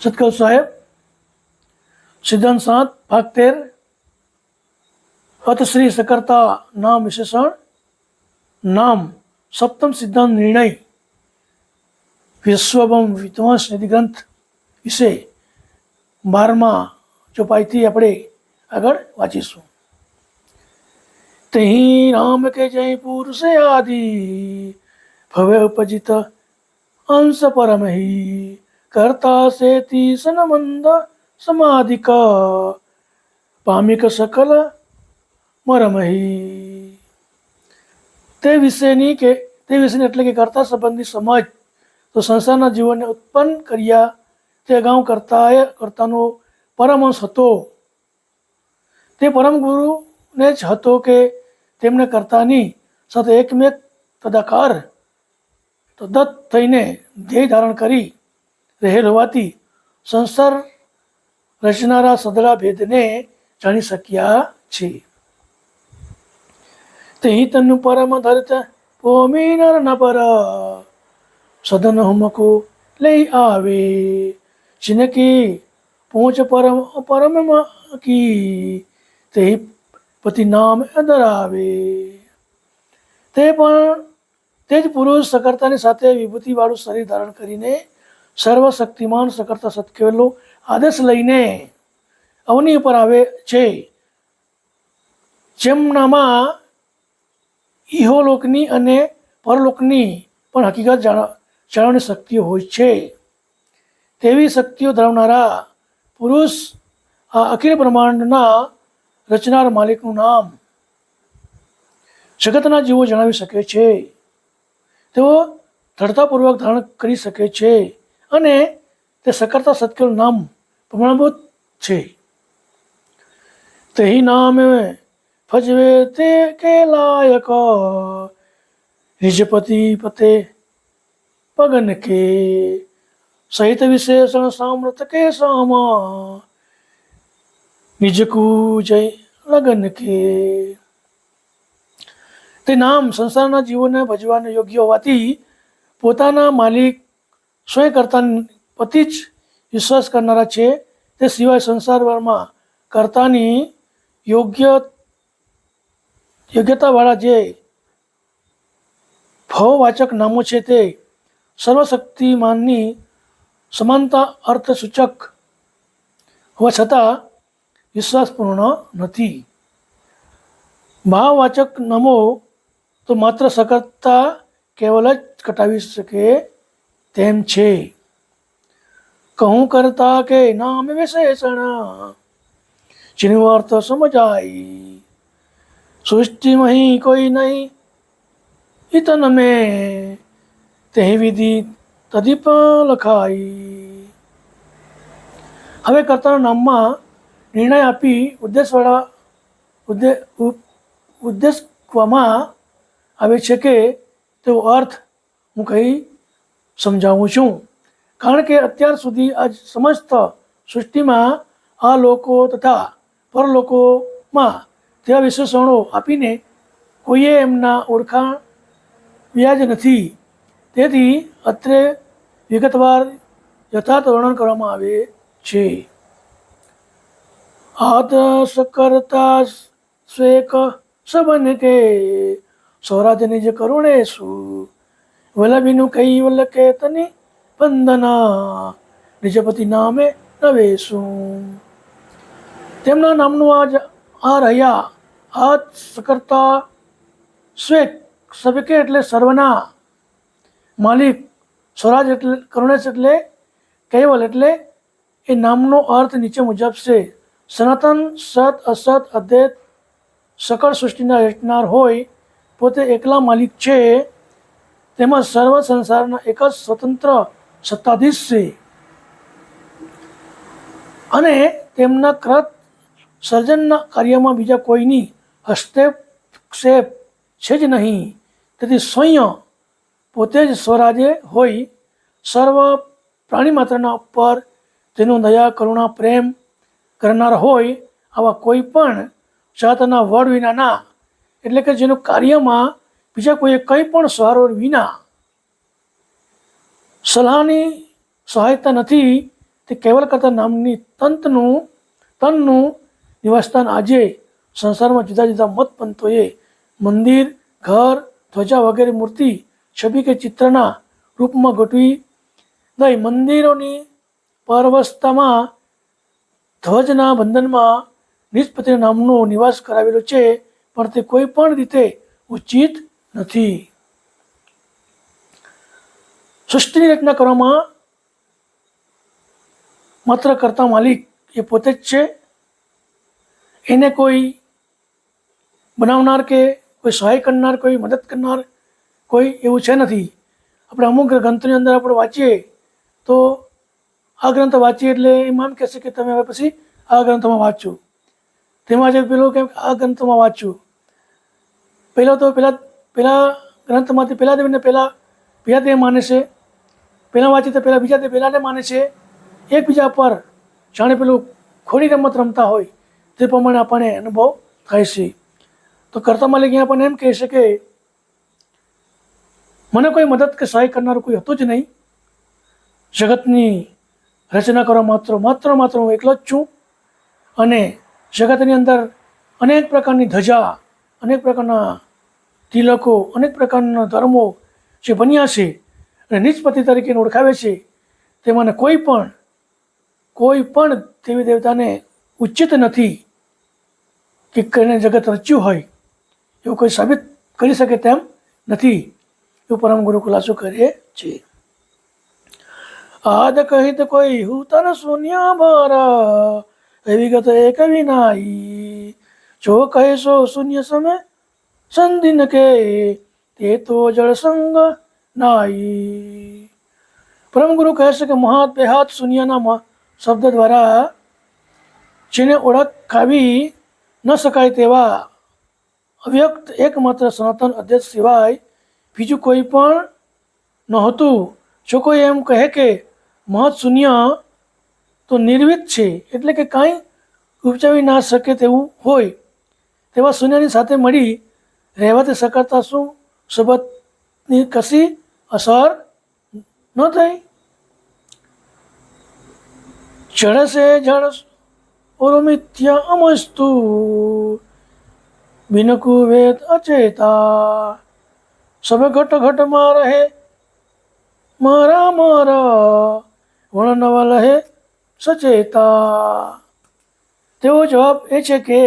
સતકલ સાહેબ સિદ્ધાંત સાત ભાગ તેર અત શ્રી સકર્તા નામ વિશેષણ, નામ સપ્તમ સિદ્ધાંત નિર્ણય વિશ્વભમ વિધ્વંસ નિધિ વિશે બારમાં ચોપાઈથી આપણે આગળ વાંચીશું. તહીં રામ કે જય પુરુષે આદિ ભવે ઉપજિત અંશ પરમહી. કરતા સેતી સનમંદ સમાધિક પામિક સકલ મરમહી તે વિશેની કે તે વિશેની એટલે કે કરતા સંબંધી સમજ, તો સંસારના જીવનને ઉત્પન્ન કર્યા, તે અગાઉ કરતાએ કરતાનો પરમહંસ હતો. તે પરમ ગુરુને જ હતો કે તેમને કરતાની સાથે એકમેક તદાકાર તદત્ત થઈને ધ્યેય ધારણ કરી રહેલ હોવાથી સંસાર રચનારા સદરા ભેદને જાણી શક્યા છે. તે હિતનું પરમ ધરત ભૂમિ નર પર સદન હુમકો લઈ આવે. જિનકી પહોંચ પરમ પરમ કી. તે પતિ નામ ધરાવે તે પણ તે જ પુરુષ સકર્તાની સાથે વિભૂતિવાળું શરીર ધારણ કરીને સર્વશક્તિમાન સકર્તા સત્કેલો આદેશ લઈને અવની ઉપર આવે છે. જેમનામાં ઇહોલોકની અને પરલોકની પણ હકીકત જાણ, જાણવાની શક્તિઓ હોય છે. તેવી શક્તિઓ ધરાવનારા પુરુષ આ અખિલ બ્રહ્માંડના રચનાર માલિકનું નામ જગતના જીવો જણાવી શકે છે. તેઓ દ્રઢતાપૂર્વક ધારણ કરી શકે છે. અને તે સકર્તા સત્કેલું નામ પ્રમાણભૂત છે. તેહી નામે ભજવે તે કે લાયક નિજપતિ પતે પગન કે સહિત વિશેષણ સામ્રત કે સામા નિજકુ જય લગન કે. તે નામ સંસારના જીવોને ભજવાને યોગ્ય હોવાથી પોતાના માલિક કરતા પતિ જ વિશ્વાસ કરનારા છે. તે સિવાય સંસારમાં કર્તાની યોગ્ય યોગ્યતાવાળા જે ભવવાચક નામો છે તે સર્વશક્તિમાનની સમાનતા અર્થસૂચક હોવા છતાં વિશ્વાસપૂર્ણ નથી. ભાવવાચક નામો તો માત્ર સકર્તા કેવલ જ કટાવી શકે તેમ છે. કહું કરતા કે નામ વિશેષણ. શ્રીવાર્થ અર્થ સમજાય સૃષ્ટિમાં કોઈ નહીં. ઇતન મેં તે વિધિ તદીપ લખાઈ. હવે કરતાના નામમાં નિર્ણય આપી ઉદ્દેશવાળા ઉદ્દે ઉદ્દેશવામાં આવે છે કે તેવો અર્થ હું કહી સમજાવું છું. કારણ કે અત્યાર સુધી આજ સમસ્ત સૃષ્ટિમાં આ લોકો તથા પરલોકોમાં તેવા વિશેષણો આપીને કોઈએ એમના ઓળખાણ વ્યાજ નથી. તેથી અત્રે વિગતવાર યથાર્થ વર્ણન કરવામાં આવે છે. આદ કરતા સ્વેક સબન કે સ્વરાજની જે કરુણે શું વલ્લભીનું કૈવલ વલ્લ કે તની વંદના. નિજપતિ નામે નવેશું. તેમના નામનું આજ આ રહ્યા. આ સકર્તા સ્વેક સબકે એટલે સર્વના. માલિક સ્વરાજ એટલે, કરુણેશ એટલે, કૈવલ એટલે, એ નામનો અર્થ નીચે મુજબ છે. સનાતન, સત, અસત અદ્વૈત સકળ સૃષ્ટિના રચનાર હોય, પોતે એકલા માલિક છે. તેમજ સર્વ સંસારના એક જ સ્વતંત્ર સત્તાધીશ છે અને તેમના કૃત સર્જનના કાર્યમાં બીજા કોઈની હસ્તક્ષેપ છે જ નહીં. તેથી સ્વયં પોતે જ સ્વરાજે હોય. સર્વ પ્રાણી માત્રના ઉપર તેનું દયા, કરુણા, પ્રેમ કરનાર હોય આવા કોઈ પણ જાતના વડ વિનાના. એટલે કે જેનું કાર્યમાં બીજા કોઈએ કંઈ પણ સહારો વિના સલાહની સહાયતા નથી, તે કેવલ કરતા નામની તંતનું, તનનું નિવાસસ્થાન આજે સંસારમાં જુદા જુદા મત પંથોએ મંદિર, ઘર, ધ્વજા વગેરે મૂર્તિ, છબી કે ચિત્રના રૂપમાં ગોઠવી દઈ મંદિરોની પરવસ્થામાં ધ્વજના બંધનમાં નિષ્પતિ નામનો નિવાસ કરાવેલો છે, પણ તે કોઈ પણ રીતે ઉચિત નથી. સૃષ્ટિની રચના કરવામાં માત્ર કરતા માલિક એ પોતે જ છે. એને કોઈ બનાવનાર કે કોઈ સહાય કરનાર, કોઈ મદદ કરનાર કોઈ એવું છે નથી. આપણે અમુક ગ્રંથની અંદર આપણે વાંચીએ તો આ ગ્રંથ વાંચીએ એટલે એમ એમ કહેશે કે તમે હવે પછી આ ગ્રંથમાં વાંચો. તેમાં જે પેલું કે આ ગ્રંથમાં વાંચું. પહેલાં તો પહેલાં પહેલાં ગ્રંથમાંથી પહેલાં દેવને પહેલાં બીજા દેવ માને છે. પહેલાં વાંચીએ તો પહેલાં બીજા દેવ પહેલાંને માને છે. એકબીજા પર જાણે પેલું ખોડી રમત રમતા હોય તે પ્રમાણે આપણને અનુભવ થાય છે. તો કરતા માલિક અહીંયા આપણને એમ કહે છે કે મને કોઈ મદદ કે સહાય કરનારું કોઈ હતું જ નહીં. જગતની રચના કરવા માત્ર માત્ર માત્ર હું એકલો જ છું. અને જગતની અંદર અનેક પ્રકારની ધજા, અનેક પ્રકારના તિલકો અનેક પ્રકારના ધર્મો જે બન્યા છે અને નિષ્પતિ તરીકે ઓળખાવે છે. તેમાંને કોઈ પણ કોઈ પણ દેવી દેવતાને ઉચિત નથી કે કરીને જગત રચ્યું હોય. એવું કોઈ સાબિત કરી શકે તેમ નથી. એવું પરમ ગુરુ ખુલાસો કરે છે. આદ કહિત કોઈ હું તન શૂન્ય ભર એ એક વિનાઈ. જો કહેશો શૂન્ય સમય સંધિન કે તે તો જળ સંગ નાઈ. પરમ ગુરુ કહે છે કે મહાત બેહાત શૂન્યના શબ્દ દ્વારા જેને ઓળખાવી ન શકાય તેવા અવ્યક્ત એકમાત્ર સનાતન અધ્યક્ષ સિવાય બીજું કોઈ પણ નહોતું. જો કોઈ એમ કહે કે મહત શૂન્ય તો નિર્વિત છે, એટલે કે કાંઈ ઉપજાવી ના શકે તેવું હોય, તેવા શૂન્યની સાથે મળી રહેવાથી સકારતા શું? સુબતની કશી અસર ન થઈ? જળ સે ઓરો ઓરમિત્ય અમસ્તુ, બિનકુ વેદ અચેતા. સબ ઘટ ઘટમાં રહે, મારા મારા વર્ણનવા લહે સચેતા. તેવો જવાબ એ છે કે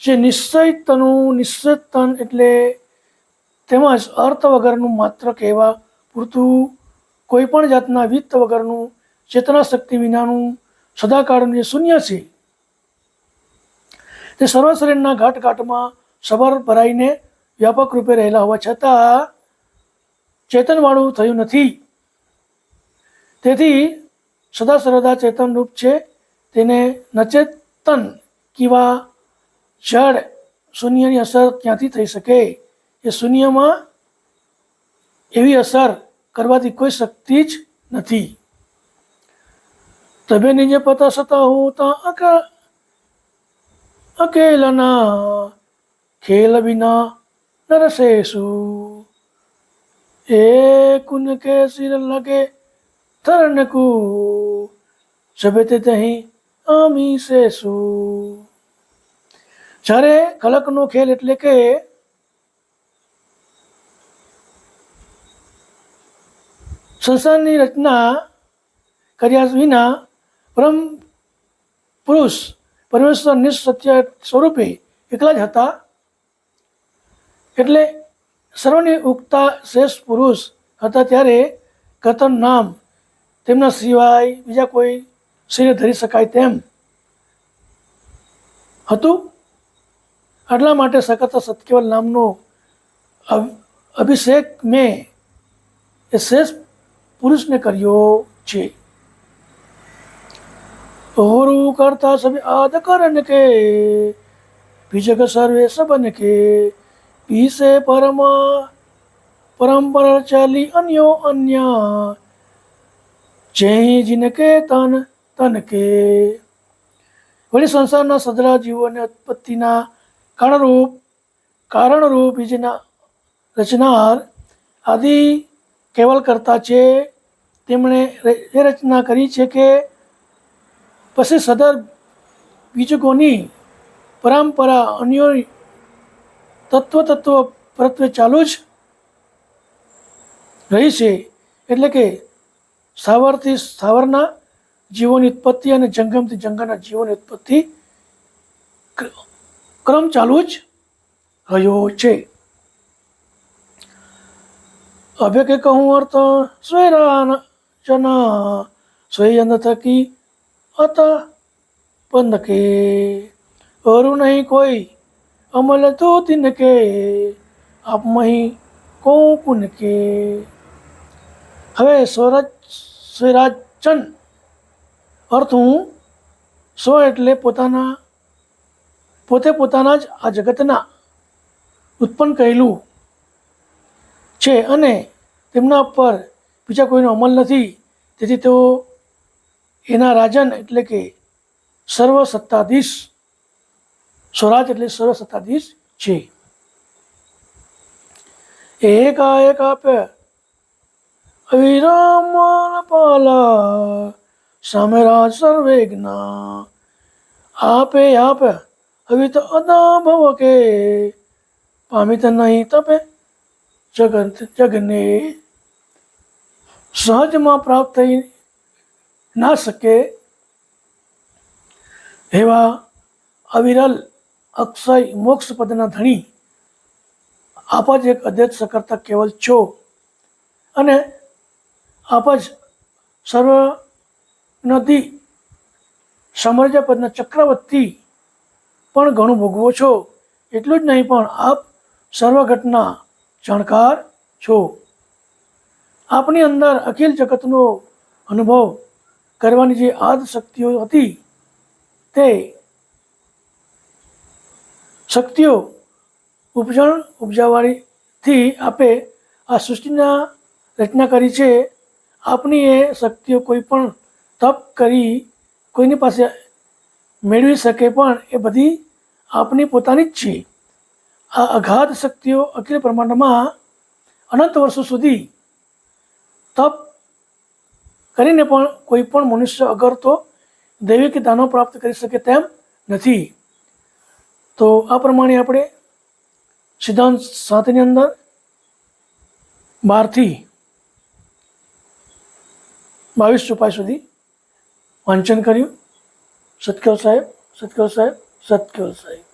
જે નિશ્ચય તનું, નિશ્ચય તન એટલે તેમજ અર્થ વગરનું માત્ર કહેવા પૂરતું કોઈ પણ જાતના વિત્ત વગરનું, ચેતના શક્તિ વિનાનું સદાકાળનું જે શૂન્ય છે. તે સર્વ શરીરના ઘાટ ઘાટમાં સબર ભરાઈને વ્યાપક રૂપે રહેલા હોવા છતાં ચેતનવાળું થયું નથી. તેથી સદા સર્વદા ચેતન રૂપ છે. તેને નચેતન કિંવા જડ શૂન્યની અસર ક્યાંથી થઈ શકે? એ શૂન્યમાં એવી અસર કરવાથી કોઈ શક્તિ જ નથી. તબે નિજે પતા સતા હું તા અક, અકેલના, ખેલ વિના નરસેસુ. એ કુન કે સિર લગે તરણકુ સબે તે તહીં આમી સેસુ. જ્યારે કલકનો ખેલ એટલે કે સંસારની રચના કર્યા વિના પરમ પુરુષ પરમેશ્વર નિસત્ય સ્વરૂપે એકલા જ હતા. એટલે સર્વની ઉગતા શ્રેષ્ઠ પુરુષ હતા ત્યારે કથન નામ તેમના સિવાય બીજા કોઈ શરીર ધરી શકાય તેમ હતું. આટલા માટે સકત સત્કેવલ નામનો અભિષેક મેં એ શ્રેષ્ઠ પુરુષને કર્યો છે. ઓરું કરતા સભી આદ કરન કે, ભીજગ સર્વે સબન કે, પીસે પરમ પરંપરા ચાલી અન્યો અન્ય જય જિનકે તન તન કે. વળી સંસારના સદરા જીવોને ઉત્પત્તિના કારણરૂપ કારણરૂપ બીજના રચનાર આદિ કેવલ કરતા છે. તેમણે એ રચના કરી છે કે પછી સદર બીજકોની પરંપરા અન્ય તત્વ તત્વ પરત્વે ચાલુ જ રહી છે. એટલે કે સ્થાવરથી સ્થાવરના જીવોની ઉત્પત્તિ અને જંગમથી જંગમના જીવોની ઉત્પત્તિ ક્ર- ક્રમ ચાલુ જ રહ્યો છે. અભે કે કહું અર્થ સ્વૈરાન જના સ્વયં થકી અત પંદ કે અરુ નહીં કોઈ, અમલ તો તિન કે આપ મહી કોકુન કે હવે સ્વરાજ, સ્વરાજન અર્થ હું સ્વ એટલે પોતાના પોતે પોતાના જ આ જગતના ઉત્પન્ન કરેલું છે અને તેમના પર બીજા કોઈનો અમલ નથી. તેથી તેઓ એના રાજન એટલે કે સર્વ સત્તાધીશ સ્વરાજ એટલે સર્વ સત્તાધીશ છે. એકાએક આપે અવિરામ પાલા સામેરા સર્વેજ્ઞા, આપે આપે હવે તો અદા કે કે પામિત નહીં તપે જગત જગને. સહજમાં પ્રાપ્ત થઈ ના શકે એવા અવિરલ અક્ષય મોક્ષ પદના ધણી આપ જ એક અધ્યક્ષ કરતા કેવલ છો. અને આપ જ સર્વ નદી સમરજા પદના ચક્રવર્તી પણ ઘણું ભોગવો છો? એટલું જ નહીં, પણ આપ સર્વઘટના જાણકાર છો. આપની અંદર અખિલ જગતનો અનુભવ કરવાની જે આદ શક્તિઓ હતી તે શક્તિઓ ઉપજણ ઉપજાવવાથી આપે આ સૃષ્ટિના રચના કરી છે. આપની એ શક્તિઓ કોઈ પણ તપ કરી કોઈની પાસે મેળવી શકે, પણ એ બધી આપની પોતાની જ છે. આ અગાધ શક્તિઓ અખિલ બ્રહ્માંડમાં અનંત વર્ષો સુધી તપ કરીને પણ કોઈ પણ મનુષ્ય અગર તો દૈવિક દાનો પ્રાપ્ત કરી શકે તેમ નથી. તો આ પ્રમાણે આપણે સિદ્ધાંત સાતની અંદર બારથી બાવીસ ચોપાઈ સુધી વાંચન કર્યું. સતકેલ સાહેબ સતકેલ સાહેબ સતકેલ સાહેબ